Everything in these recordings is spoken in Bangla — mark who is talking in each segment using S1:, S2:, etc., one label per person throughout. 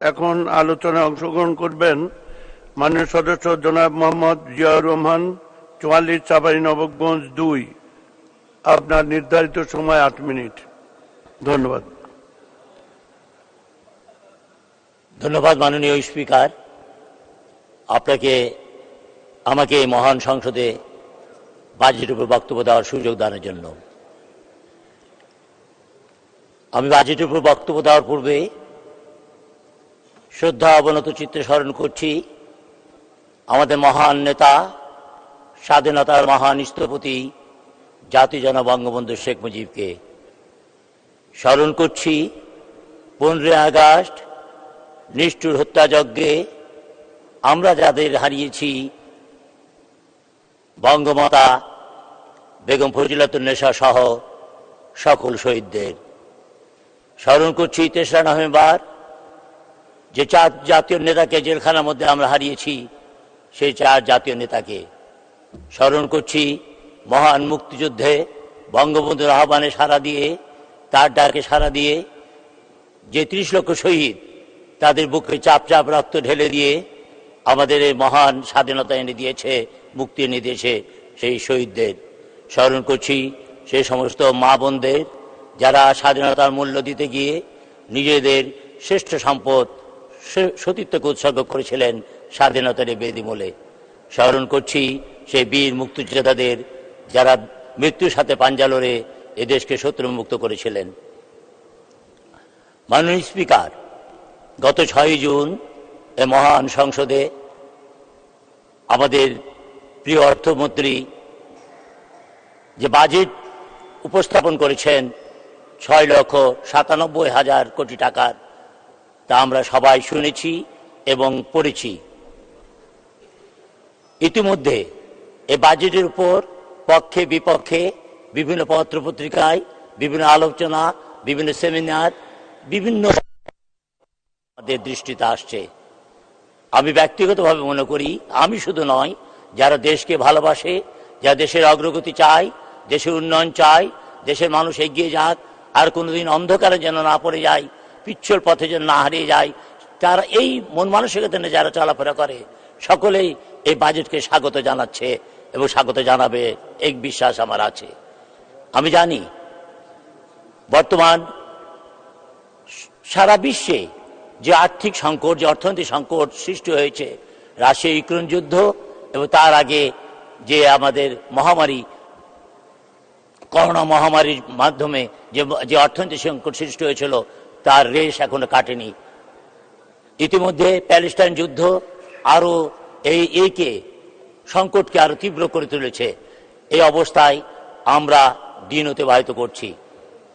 S1: এখন আলোচনায় অংশগ্রহণ করবেন মাননীয় সদস্য জনাব মোহাম্মদ জিয়াউর রহমান, চুয়াল্লিশ চাপাই নবগঞ্জ দুই। আপনার নির্ধারিত সময় আট মিনিট। ধন্যবাদ।
S2: ধন্যবাদ মাননীয় স্পিকার। আপনাকে, আমাকে এই মহান সংসদে বাজেট উপর বক্তব্য দেওয়ার সুযোগ দানের জন্য। আমি বাজেট উপর বক্তব্য দেওয়ার পূর্বে শ্রদ্ধা অবনত চিত্রে স্মরণ করছি, আমাদের মহান নেতা, স্বাধীনতার মহান স্থপতি, জাতি জন বঙ্গবন্ধু শেখ মুজিবকে। স্মরণ করছি, পনেরোই আগস্ট নিষ্ঠুর হত্যাযজ্ঞে আমরা যাদের হারিয়েছি, বঙ্গমাতা বেগম ফজিলাতুন্নেসা সহ সকল শহীদদের। স্মরণ করছি তেসরা নভেম্বর যে চার জাতীয় নেতাকে জেলখানার মধ্যে আমরা হারিয়েছি সেই চার জাতীয় নেতাকে স্মরণ করছি মহান মুক্তিযুদ্ধে বঙ্গবন্ধুর আহ্বানে সাড়া দিয়ে, তার ডাকে সাড়া দিয়ে, যে ত্রিশ লক্ষ শহীদ তাদের বুকে চাপ চাপ রক্ত ঢেলে দিয়ে আমাদের এই মহান স্বাধীনতা এনে দিয়েছে, মুক্তি এনে দিয়েছে সেই শহীদদের। স্মরণ করছি সেই সমস্ত মা বোনদের যারা স্বাধীনতার মূল্য দিতে গিয়ে নিজেদের শ্রেষ্ঠ সম্পদ সতীত্বকে উৎসর্গ করেছিলেন স্বাধীনতার বেদিমূলে স্মরণ করছি সেই বীর মুক্তিযোদ্ধাদের যারা মৃত্যুর সাথে পাঞ্জা লড়ে এদেশকে শত্রু মুক্ত করেছিলেন। মাননীয় স্পিকার, গত ছয় জুন এ মহান সংসদে আমাদের প্রিয় অর্থমন্ত্রী যে বাজেট উপস্থাপন করেছেন, ছয় লক্ষ সাতানব্বই হাজার কোটি টাকার তা আমরা সবাই শুনেছি এবং পড়েছি। ইতিমধ্যে এ বাজেটের উপর পক্ষে বিপক্ষে বিভিন্ন পত্রপত্রিকায় বিভিন্ন আলোচনা, বিভিন্ন সেমিনার, বিভিন্ন দৃষ্টিতে আসছে। আমি ব্যক্তিগতভাবে মনে করি, আমি শুধু নয়, যারা দেশকে ভালোবাসে, যারা দেশের অগ্রগতি চায়, দেশের উন্নয়ন চায়, দেশের মানুষ এগিয়ে যাক, আর কোনোদিন অন্ধকারে যেন না পড়ে যায় পিচ্ছল পথে যেন না হারিয়ে যায়। তারা এই মন মানসিকতা নিয়ে যারা চলাফেরা করে, সকলেই এই বাজেটকে স্বাগত জানাচ্ছে এবং স্বাগত জানাবে, এক বিশ্বাস আমার আছে। আমি জানি, বর্তমান সারা বিশ্বে যে আর্থিক সংকট, যে অর্থনৈতিক সংকট সৃষ্টি হয়েছে, রাশিয়া ইউক্রেন যুদ্ধ এবং তার আগে যে আমাদের মহামারী, করোনা মহামারীর মাধ্যমে যে যে অর্থনৈতিক সংকট সৃষ্টি হয়েছিল তার রেশ এখনও কাটেনি। ইতিমধ্যে প্যালেস্টাইন যুদ্ধ আরও এই একে সংকটকে আরও তীব্র করে তুলেছে। এই অবস্থায় আমরা দিন অতিবাহিত করছি।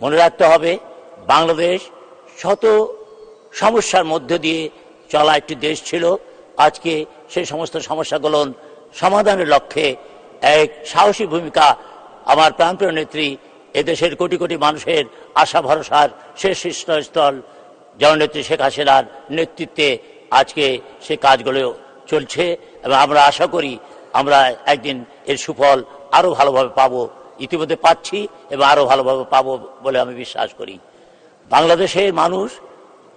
S2: মনে রাখতে হবে, বাংলাদেশ শত সমস্যার মধ্য দিয়ে চলা একটি দেশ ছিল। আজকে সেই সমস্ত সমস্যাগুলো সমাধানের লক্ষ্যে এক সাহসী ভূমিকা আমার প্রাণপ্রিয় নেত্রী এদেশের কোটি কোটি মানুষের আশা ভরসার শেষ শীর্ষস্থল জননেত্রী শেখ হাসিনার নেতৃত্বে আজকে সে কাজগুলো চলছে এবং আমরা আশা করি আমরা একদিন এর সুফল আরও ভালোভাবে পাবো। ইতিমধ্যে পাচ্ছি এবং আরও ভালোভাবে পাবো বলে আমি বিশ্বাস করি। বাংলাদেশের মানুষ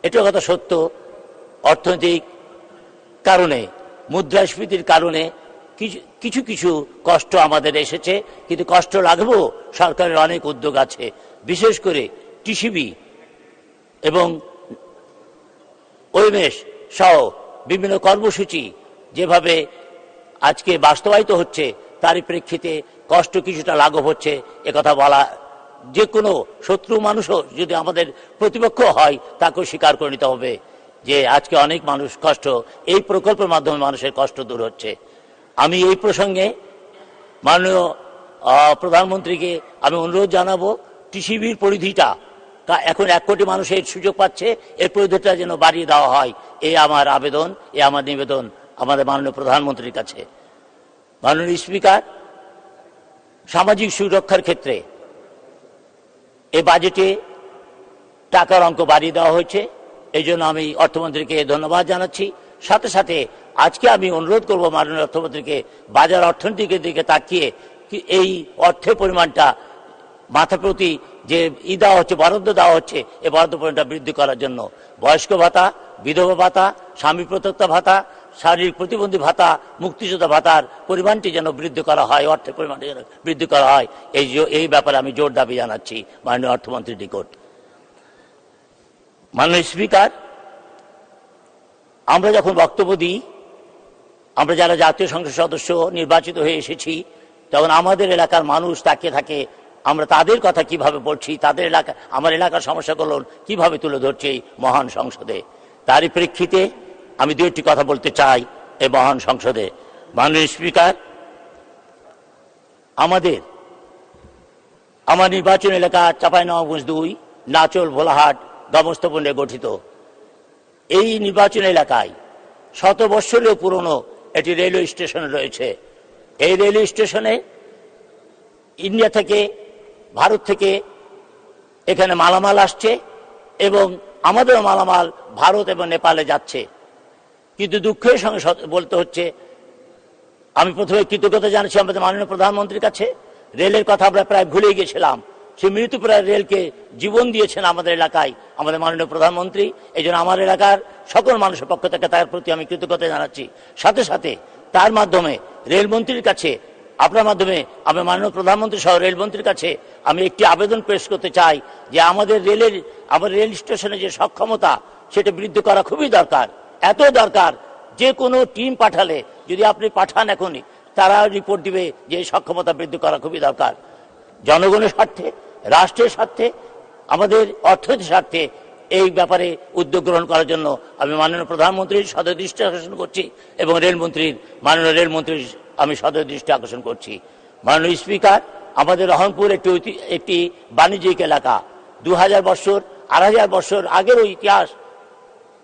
S2: এটা কথা সত্য, অর্থনৈতিক কারণে, মুদ্রাস্ফীতির কারণে কিছু কিছু কিছু কষ্ট আমাদের এসেছে, কিন্তু কষ্ট লাগবেও সরকারের অনেক উদ্যোগ আছে, বিশেষ করে টিসিবি এবং ওয়েমেশ সহ বিভিন্ন কর্মসূচি যেভাবে আজকে বাস্তবায়িত হচ্ছে তারই প্রেক্ষিতে কষ্ট কিছুটা লাঘব হচ্ছে একথা বলা যে কোনো শত্রু মানুষও যদি আমাদের প্রতিপক্ষ হয়, তাকেও স্বীকার করে নিতে হবে যে আজকে অনেক মানুষ কষ্ট, এই প্রকল্পের মাধ্যমে মানুষের কষ্ট দূর হচ্ছে। আমি এই প্রসঙ্গে মাননীয় প্রধানমন্ত্রীকে আমি অনুরোধ জানাব, টিসিবির পরিধিটা তা- এখন এক কোটি মানুষের সুযোগ পাচ্ছে, এর পরিধিটা যেন বাড়িয়ে দেওয়া হয়। এই আমার আবেদন, এ আমার নিবেদন আমাদের মাননীয় প্রধানমন্ত্রীর কাছে। মাননীয় স্পিকার, সামাজিক সুরক্ষার ক্ষেত্রে এই বাজেটে টাকার অঙ্ক বাড়িয়ে দেওয়া হয়েছে। এই জন্য আমি অর্থমন্ত্রীকে ধন্যবাদ জানাচ্ছি। সাথে সাথে আজকে আমি অনুরোধ করব মাননীয় অর্থমন্ত্রীকে, বাজার অর্থনীতির দিকে তাকিয়ে এই অর্থের পরিমাণটা মাথা প্রতি যে ই দেওয়া হচ্ছে, বরাদ্দ দেওয়া হচ্ছে এই বরাদ্দ পরিমাণটা বৃদ্ধি করার জন্য। বয়স্ক ভাতা, বিধবা ভাতা, স্বামী প্রত্যক্তা ভাতা, শারীরিক প্রতিবন্ধী ভাতা, মুক্তিযোদ্ধা ভাতার পরিমাণটি যেন বৃদ্ধি করা হয়, অর্থের পরিমাণটি যেন বৃদ্ধি করা হয়, এই এই ব্যাপারে আমি জোর দাবি জানাচ্ছি মাননীয় অর্থমন্ত্রীর নিকট। মাননীয় স্পিকার, আমরা যখন বক্তব্য দিই আমরা যারা জাতীয় সংসদ সদস্য নির্বাচিত হয়ে এসেছি, তখন আমাদের এলাকার মানুষ তাকিয়ে থাকে, আমরা তাদের কথা কীভাবে বলছি, তাদের এলাকা, আমার এলাকার সমস্যাগুলো কীভাবে তুলে ধরছে এই মহান সংসদে। তারই প্রেক্ষিতে আমি দু একটি কথা বলতে চাই এই মহান সংসদে। মাননীয় স্পিকার, আমাদের, আমার নির্বাচন এলাকা চাঁপাইনবাবগঞ্জ দুই, নাচল, ভোলাহাট গমস্তপণ্ডে গঠিত। এই নির্বাচন এলাকায় শত বৎসরেও পুরনো একটি রেলওয়ে স্টেশন রয়েছে। এই রেলওয়ে স্টেশনে ইন্ডিয়া থেকে, ভারত থেকে এখানে মালামাল আসছে এবং আমাদেরও মালামাল ভারত এবং নেপালে যাচ্ছে। কিন্তু দুঃখের সঙ্গে বলতে হচ্ছে, আমি প্রথমে কৃতজ্ঞতা জানাচ্ছি আমাদের মাননীয় প্রধানমন্ত্রীর কাছে। রেলের কথা আমরা প্রায় ভুলে গেছিলাম। সেই মৃত্যুপ্রায় রেলকে জীবন দিয়েছেন আমাদের এলাকায়, আমাদের মাননীয় প্রধানমন্ত্রী। এই আমার এলাকার সকল মানুষের পক্ষ থেকে তার প্রতি আমি কৃতজ্ঞতা জানাচ্ছি। সাথে সাথে তার মাধ্যমে রেলমন্ত্রীর কাছে, আপনার মাধ্যমে আমি মাননীয় প্রধানমন্ত্রী সহ রেলমন্ত্রীর কাছে আমি একটি আবেদন পেশ করতে চাই যে আমাদের রেলের, আমাদের রেল স্টেশনে যে সক্ষমতা, সেটা বৃদ্ধি করা খুবই দরকার। এত দরকার যে কোনো টিম পাঠালে, যদি আপনি পাঠান এখনই, তারা রিপোর্ট দিবে যে সক্ষমতা বৃদ্ধি করা খুবই দরকার। জনগণের স্বার্থে রাষ্ট্রের স্বার্থে, আমাদের অর্থনীতির স্বার্থে এই ব্যাপারে উদ্যোগ গ্রহণ করার জন্য আমি মাননীয় প্রধানমন্ত্রীর সদয় দৃষ্টি আকর্ষণ করছি এবং রেলমন্ত্রীর, মাননীয় রেলমন্ত্রীর আমি সদয় দৃষ্টি আকর্ষণ করছি। মাননীয় স্পিকার, আমাদের রহনপুর একটি একটি বাণিজ্যিক এলাকা। দু হাজার বছর আড়াই হাজার বছর আগেরও ইতিহাস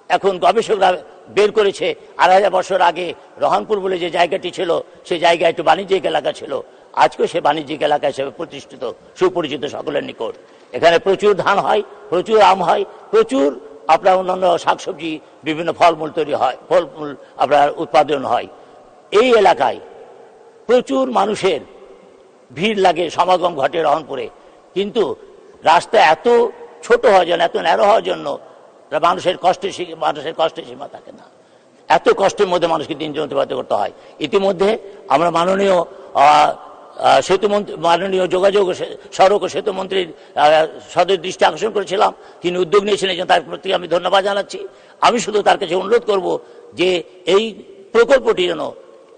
S2: এখন গবেষকরা বের করেছে। আড়াই হাজার বছর আগে রহনপুর বলে যে জায়গাটি ছিল, সেই জায়গা একটু বাণিজ্যিক এলাকা ছিল। আজকেও সে বাণিজ্যিক এলাকা হিসেবে প্রতিষ্ঠিত, সুপরিচিত সকলের নিকট। এখানে প্রচুর ধান হয়, প্রচুর আম হয়, প্রচুর আপনার অন্যান্য শাকসবজি, বিভিন্ন ফলমূল তৈরি হয়, ফলমূল আপনার উৎপাদন হয়। এই এলাকায় প্রচুর মানুষের ভিড় লাগে, সমাগম ঘটে রহনপুরে। কিন্তু রাস্তা এত ছোট হওয়ার জন্য, এত ন্যারো হওয়ার জন্য মানুষের কষ্টের সী- মানুষের কষ্টের সীমা থাকে না। এত কষ্টের মধ্যে মানুষকে দিন অতিবাহিত করতে হয়। ইতিমধ্যে আমরা মাননীয় সেতু মাননীয় যোগাযোগ সড়ক ও সেতু মন্ত্রীর সদর দৃষ্টি আকর্ষণ করেছিলাম। তিনি উদ্যোগ নিয়েছিলেন তার প্রতি আমি ধন্যবাদ জানাচ্ছি। আমি শুধু তার কাছে অনুরোধ করব যে এই প্রকল্পটি যেন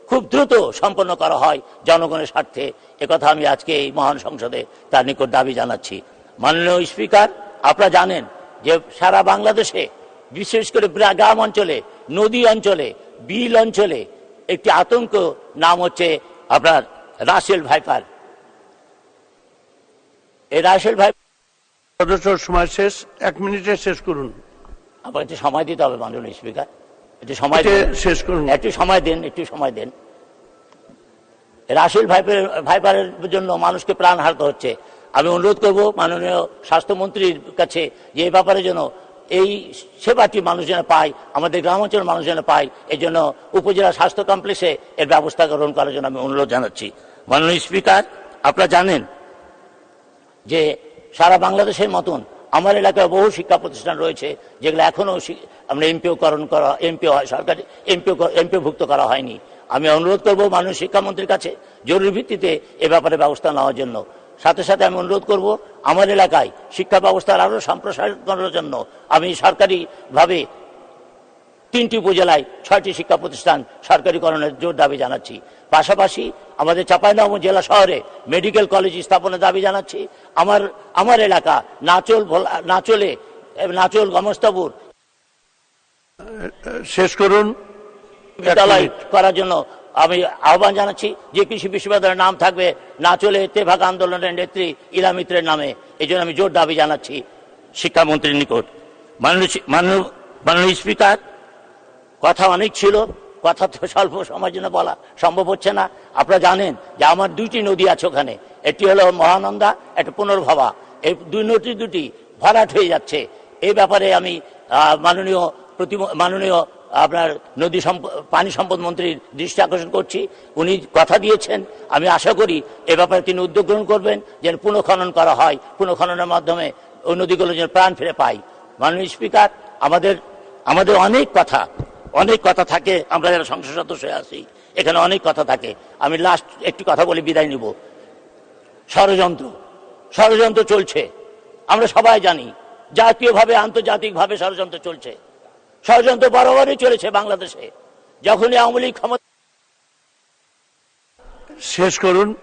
S2: খুব দ্রুত সম্পন্ন করা হয় জনগণের স্বার্থে। একথা আমি আজকে এই মহান সংসদে তার নিকট দাবি জানাচ্ছি। মাননীয় স্পিকার, আপনারা জানেন যে সারা বাংলাদেশে, বিশেষ করে গ্রাম অঞ্চলে, নদী অঞ্চলে, বিল অঞ্চলে একটি আতঙ্ক, নাম হচ্ছে আপনার রাসেল ভাইপার। এই রাসেল ভাই
S1: সদস্য সময় শেষ এক মিনিটে শেষ করুন।
S2: আপনাকে একটু সময় দিতে হবে মাননীয় স্পিকার। একটু সময়
S1: শেষ করুন।
S2: একটু সময় দেন একটু সময় দেন। রাসেল ভাইপার ভাইপারের জন্য মানুষকে প্রাণ হারতে হচ্ছে। আমি অনুরোধ করব মাননীয় স্বাস্থ্যমন্ত্রীর কাছে যে এই ব্যাপারে যেন এই সেবাটি মানুষ যেন পায়, আমাদের গ্রামাঞ্চলের মানুষ যেন পায় এই জন্য উপজেলা স্বাস্থ্য কমপ্লেক্সে এর ব্যবস্থা গ্রহণ করার জন্য আমি অনুরোধ জানাচ্ছি। মাননীয় স্পিকার, আপনারা জানেন যে সারা বাংলাদেশের মতন আমার এলাকায় বহু শিক্ষা প্রতিষ্ঠান রয়েছে, যেগুলো এখনও আমরা এমপিওকরণ করা, এমপিও হয়, সরকারি এমপিও এমপিওভুক্ত করা হয়নি। আমি অনুরোধ করব মাননীয় শিক্ষামন্ত্রীর কাছে জরুরি ভিত্তিতে এ ব্যাপারে ব্যবস্থা নেওয়ার জন্য। সাথে সাথে আমি অনুরোধ করব আমার এলাকায় শিক্ষা ব্যবস্থার আরও সম্প্রসারণ করার জন্য আমি সরকারিভাবে তিনটি উপজেলায় ছয়টি শিক্ষা প্রতিষ্ঠান সরকারিকরণের জোর দাবি জানাচ্ছি। পাশাপাশি আমাদের চাঁপাইনবাবগঞ্জ জেলা শহরে মেডিকেল কলেজ স্থাপনের দাবি জানাচ্ছি। আমার আমার এলাকা নাচল ভোলা নাচলে নাচল গমস্তাপুর
S1: শেষ করুন।
S2: করার জন্য আমি আহ্বান জানাচ্ছি, যে কৃষি বিশ্ববিদ্যালয়ের নাম থাকবে না চলে তেভাগ আন্দোলনের নেত্রী ইলা মিত্রের নামে। এই জন্য আমি জোর দাবি জানাচ্ছি শিক্ষামন্ত্রীর নিকট। মাননীয় স্পিকার, কথা অনেক ছিল, কথা তো স্বল্প সময়ের জন্য বলা সম্ভব হচ্ছে না। আপনারা জানেন যে আমার দুইটি নদী আছে ওখানে। একটি হলো মহানন্দা, একটা পুনর্ভবা। এই দুই নদী দুটি ভরাট হয়ে যাচ্ছে। এই ব্যাপারে আমি মাননীয় প্রতি মাননীয় আপনার নদী পানি সম্পদ মন্ত্রীর দৃষ্টি আকর্ষণ করছি। উনি কথা দিয়েছেন। আমি আশা করি এ ব্যাপারে তিনি উদ্যোগ গ্রহণ করবেন, যেন পুনঃখনন করা হয়। পুনঃখননের মাধ্যমে ওই নদীগুলো যেন প্রাণ ফিরে পায় মাননীয় স্পিকার, আমাদের আমাদের অনেক কথা অনেক কথা থাকে। আমরা যারা সংসদ সদস্য আছি, এখানে অনেক কথা থাকে। আমি লাস্ট একটু কথা বলে বিদায় নিব। ষড়যন্ত্র ষড়যন্ত্র চলছে। আমরা সবাই জানি, জাতীয়ভাবে, আন্তর্জাতিকভাবে ষড়যন্ত্র চলছে। ষড়যন্ত্র বরাবরই চলেছে বাংলাদেশে। যখনই আওয়ামী লীগ ক্ষমতা
S1: শেষ করুন।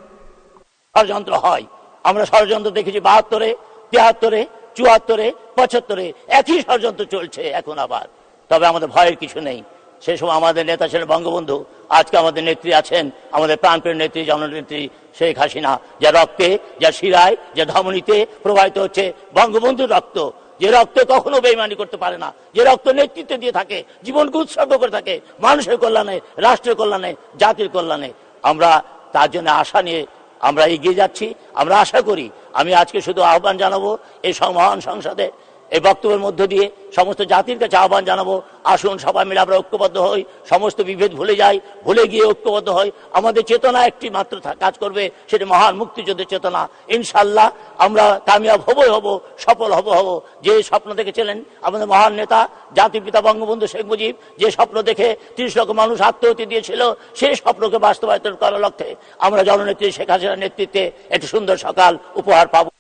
S2: ষড়যন্ত্র হয়। আমরা ষড়যন্ত্র দেখেছি বাহাত্তরে তিয়াত্তরে চুয়াত্তরে পঁচাত্তরে। একই ষড়যন্ত্র চলছে এখন আবার। তবে আমাদের ভয়ের কিছু নেই। সে সময় আমাদের নেতা ছিলেন বঙ্গবন্ধু। আজকে আমাদের নেত্রী আছেন আমাদের প্রাণপ্রিয় নেত্রী জননেত্রী শেখ হাসিনা। যা রক্তে যা শিরায় যা ধমনীতে প্রবাহিত হচ্ছে বঙ্গবন্ধুর রক্ত। যে রক্ত কখনো বেইমানি করতে পারে না, যে রক্ত নেতৃত্ব দিয়ে থাকে, জীবনকে উৎসর্গ করে থাকে, মানুষের কল্যাণে, রাষ্ট্রের কল্যাণে, জাতির কল্যাণে। আমরা তার জন্য আশা নিয়ে আমরা এগিয়ে যাচ্ছি। আমরা আশা করি, আমি আজকে শুধু আহ্বান জানাব এই মহান সংসদে এই বক্তব্যের মধ্য দিয়ে সমস্ত জাতির কাছে আহ্বান জানাব, আসুন সবাই মিলে আমরা ঐক্যবদ্ধ হই, সমস্ত বিভেদ ভুলে যাই, ভুলে গিয়ে ঐক্যবদ্ধ হই। আমাদের চেতনা একটি মাত্র কাজ করবে, সেটি মহান মুক্তিযুদ্ধের চেতনা। ইনশাল্লাহ আমরা কামিয়াব হবই হব, সফল হব হব। যে স্বপ্ন দেখেছিলেন আমাদের মহান নেতা, জাতির পিতা বঙ্গবন্ধু শেখ মুজিব, যে স্বপ্ন দেখে ত্রিশ লক্ষ মানুষ আত্মহত্যা দিয়েছিল সেই স্বপ্নকে বাস্তবায়িত করার লক্ষ্যে আমরা জননেত্রী শেখ হাসিনার নেতৃত্বে একটি সুন্দর সকাল উপহার পাবো।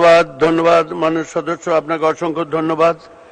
S1: ধন্যবাদ ধন্যবাদ মানুষ সদস্য আপনাকে অসংখ্য ধন্যবাদ।